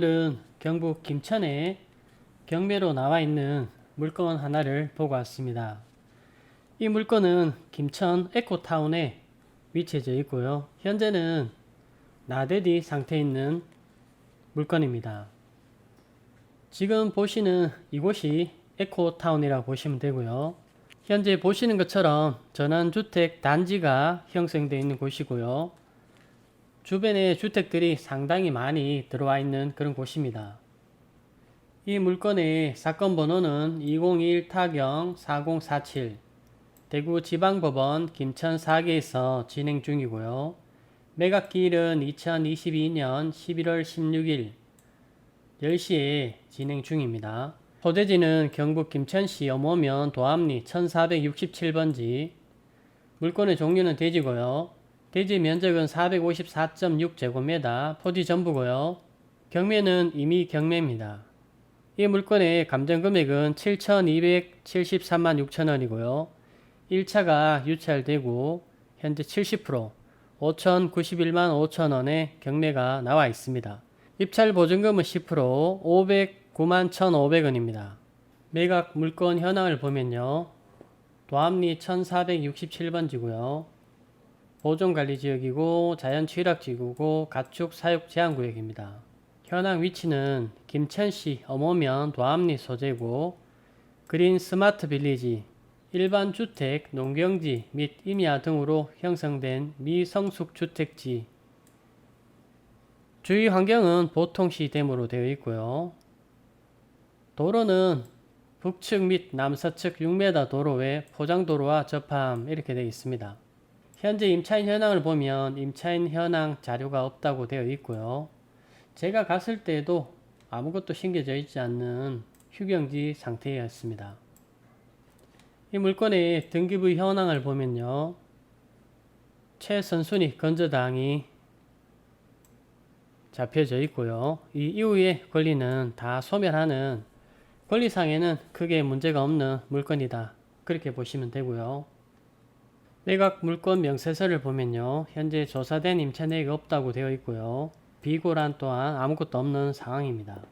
오늘은 경북 김천에 경매로 나와 있는 물건 하나를 보고 왔습니다. 이 물건은 김천 에코타운에 위치해져 있고요. 현재는 나대디 상태에 있는 물건입니다. 지금 보시는 이곳이 에코타운이라고 보시면 되고요. 현재 보시는 것처럼 전원주택 단지가 형성되어 있는 곳이고요. 주변에 주택들이 상당히 많이 들어와 있는 그런 곳입니다. 이 물건의 사건 번호는 201 타경 4047 대구 지방법원 김천 4개에서 진행 중이고요. 매각기일은 2022년 11월 16일 10시에 진행 중입니다. 소재지는 경북 김천시 염호면 도암리 1467번지 물건의 종류는 대지고요. 대지 면적은 454.6제곱미터 토지 전부고요. 경매는 이미 경매입니다. 이 물건의 감정 금액은 7,273만 6천원이고요. 1차가 유찰되고 현재 70% 5,091만 5천원의 경매가 나와 있습니다. 입찰 보증금은 10% 509만 1,500원입니다. 매각 물건 현황을 보면요. 도암리 1467번지고요. 보존관리지역이고 자연취락지구고 가축 사육 제한구역입니다. 현황 위치는 김천시 어모면 도암리 소재고 그린 스마트 빌리지, 일반 주택, 농경지 및 임야 등으로 형성된 미성숙 주택지 주위 환경은 보통시 댐으로 되어 있고요. 도로는 북측 및 남서측 6m 도로 외 포장도로와 접함 이렇게 되어 있습니다. 현재 임차인 현황을 보면 임차인 현황 자료가 없다고 되어 있고요. 제가 갔을 때도 아무것도 심겨져 있지 않는 휴경지 상태였습니다. 이 물건의 등기부 현황을 보면요. 최선순위 건저당이 잡혀져 있고요. 이 이후의 권리는 다 소멸하는 권리상에는 크게 문제가 없는 물건이다. 그렇게 보시면 되고요. 매각 물건 명세서를 보면요. 현재 조사된 임차 내역이 없다고 되어 있고요. 비고란 또한 아무것도 없는 상황입니다.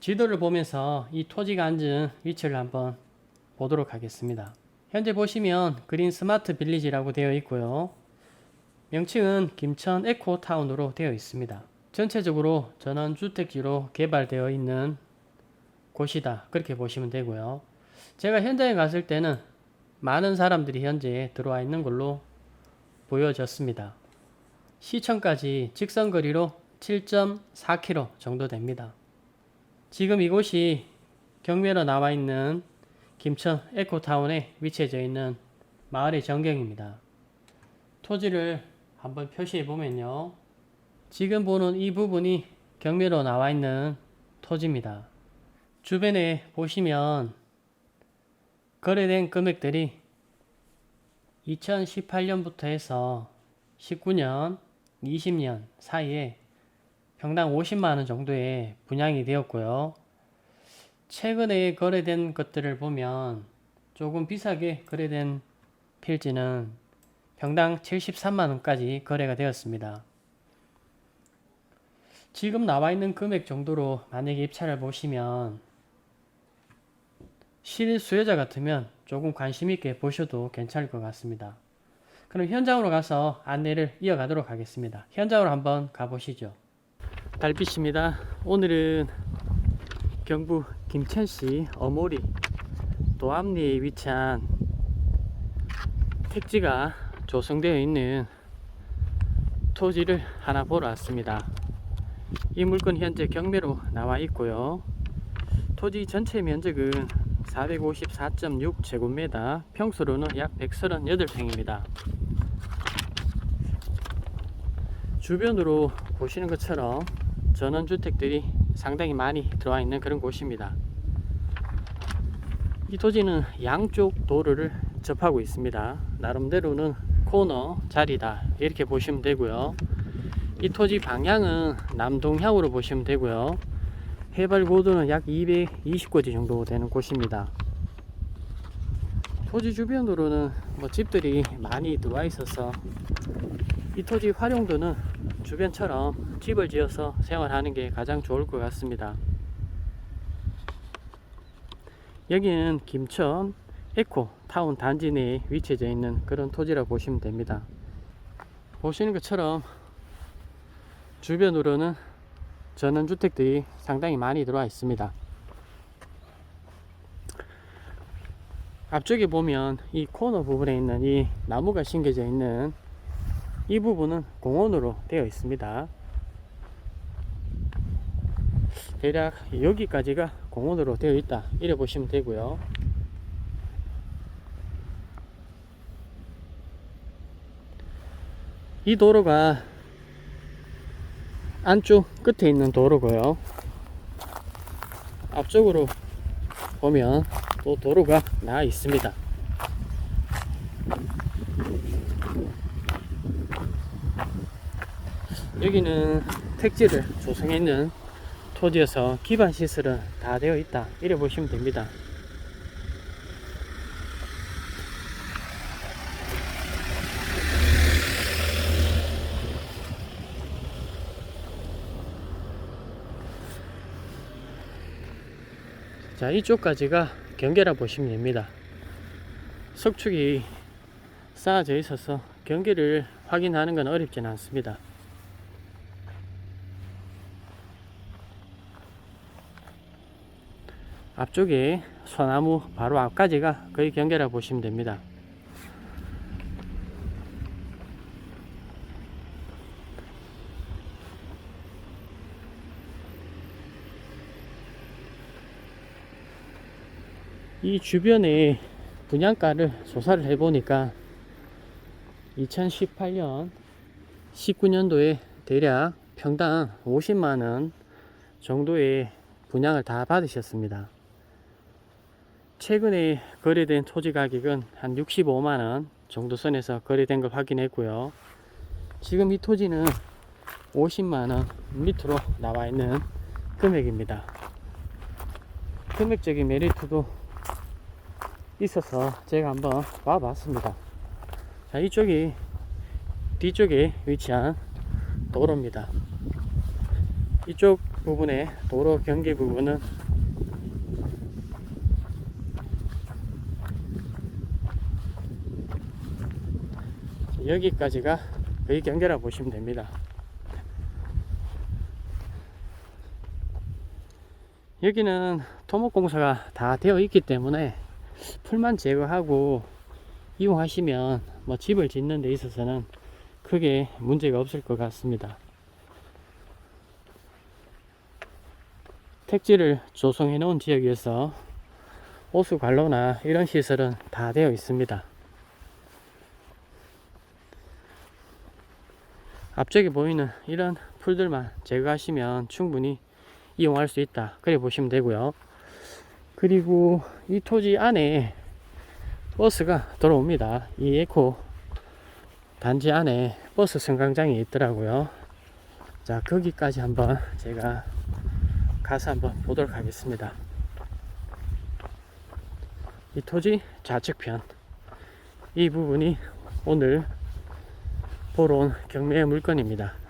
지도를 보면서 이 토지가 앉은 위치를 한번 보도록 하겠습니다. 현재 보시면 그린 스마트 빌리지라고 되어 있고요. 명칭은 김천 에코타운으로 되어 있습니다. 전체적으로 전원주택지로 개발되어 있는 곳이다. 그렇게 보시면 되고요. 제가 현장에 갔을 때는 많은 사람들이 현재 들어와 있는 걸로 보여졌습니다. 시청까지 직선거리로 7.4km 정도 됩니다. 지금 이곳이 경매로 나와 있는 김천 에코타운에 위치해져 있는 마을의 전경입니다. 토지를 한번 표시해 보면요. 지금 보는 이 부분이 경매로 나와 있는 토지입니다. 주변에 보시면 거래된 금액들이 2018년부터 해서 19년, 20년 사이에 평당 50만원 정도의 분양이 되었고요. 최근에 거래된 것들을 보면 조금 비싸게 거래된 필지는 평당 73만원까지 거래가 되었습니다. 지금 나와 있는 금액 정도로 만약에 입찰을 보시면 실수요자 같으면 조금 관심 있게 보셔도 괜찮을 것 같습니다. 그럼 현장으로 가서 안내를 이어가도록 하겠습니다. 현장으로 한번 가보시죠. 달빛입니다. 오늘은 경북 김천시 어모리 도암리에 위치한 택지가 조성되어 있는 토지를 하나 보러 왔습니다. 이 물건 현재 경매로 나와 있고요. 토지 전체 면적은 454.6제곱미터, 평수로는 약 138평입니다. 주변으로 보시는 것처럼 전원주택들이 상당히 많이 들어와 있는 그런 곳입니다. 이 토지는 양쪽 도로를 접하고 있습니다. 나름대로는 코너 자리다 이렇게 보시면 되고요. 이 토지 방향은 남동향으로 보시면 되고요. 해발 고도는 약 220고지 정도 되는 곳입니다. 토지 주변으로는 뭐 집들이 많이 들어와 있어서 이 토지 활용도는 주변처럼 집을 지어서 생활하는 게 가장 좋을 것 같습니다. 여기는 김천 에코 타운 단지 내에 위치해 있는 그런 토지라고 보시면 됩니다. 보시는 것처럼 주변으로는 전원주택들이 상당히 많이 들어와 있습니다. 앞쪽에 보면 이 코너 부분에 있는 이 나무가 심겨져 있는 이 부분은 공원으로 되어 있습니다. 대략 여기까지가 공원으로 되어 있다. 이래 보시면 되고요. 이 도로가 안쪽 끝에 있는 도로고요. 앞쪽으로 보면 또 도로가 나 있습니다. 여기는 택지를 조성해 있는 토지여서 기반 시설은 다 되어 있다. 이래 보시면 됩니다. 자, 이쪽까지가 경계라 보시면 됩니다. 석축이 쌓아져 있어서 경계를 확인하는 건 어렵진 않습니다. 앞쪽에 소나무 바로 앞까지가 거의 경계라 보시면 됩니다. 이 주변에 분양가를 조사를 해보니까 2018년 19년도에 대략 평당 50만원 정도의 분양을 다 받으셨습니다. 최근에 거래된 토지 가격은 한 65만원 정도 선에서 거래된 걸 확인했고요. 지금 이 토지는 50만원 밑으로 나와 있는 금액입니다. 금액적인 메리트도 있어서 제가 한번 와봤습니다. 자, 이쪽이 뒤쪽에 위치한 도로입니다. 이쪽 부분에 도로 경계 부분은 여기까지가 거의 경계라 보시면 됩니다. 여기는 토목공사가 다 되어 있기 때문에 풀만 제거하고 이용하시면 뭐 집을 짓는 데 있어서는 크게 문제가 없을 것 같습니다. 택지를 조성해 놓은 지역에서 호수 관로나 이런 시설은 다 되어 있습니다. 앞쪽에 보이는 이런 풀들만 제거하시면 충분히 이용할 수 있다. 그래 보시면 되고요. 그리고 이 토지 안에 버스가 들어옵니다. 이 에코 단지 안에 버스 승강장이 있더라고요. 자, 거기까지 한번 제가 가서 한번 보도록 하겠습니다. 이 토지 좌측편 이 부분이 오늘 보러 온 경매 물건입니다.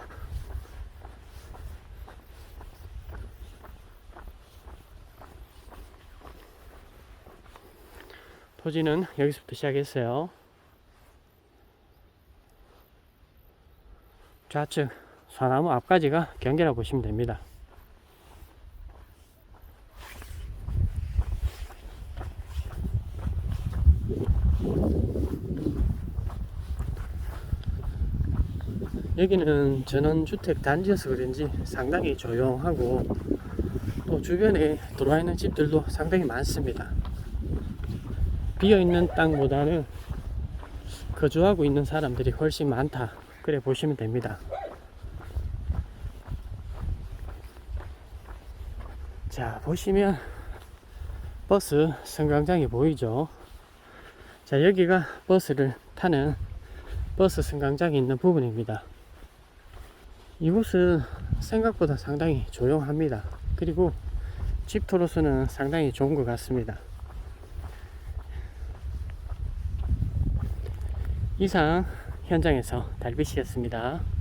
토지는 여기서부터 시작했어요. 좌측 소나무 앞까지가 경계라 보시면 됩니다. 여기는 전원주택 단지여서 그런지 상당히 조용하고 또 주변에 들어와 있는 집들도 상당히 많습니다. 비어 있는 땅보다는 거주하고 있는 사람들이 훨씬 많다. 그래 보시면 됩니다. 자, 보시면 버스 승강장이 보이죠? 자, 여기가 버스를 타는 버스 승강장이 있는 부분입니다. 이곳은 생각보다 상당히 조용합니다. 그리고 집터로서는 상당히 좋은 것 같습니다. 이상 현장에서 달빛이었습니다.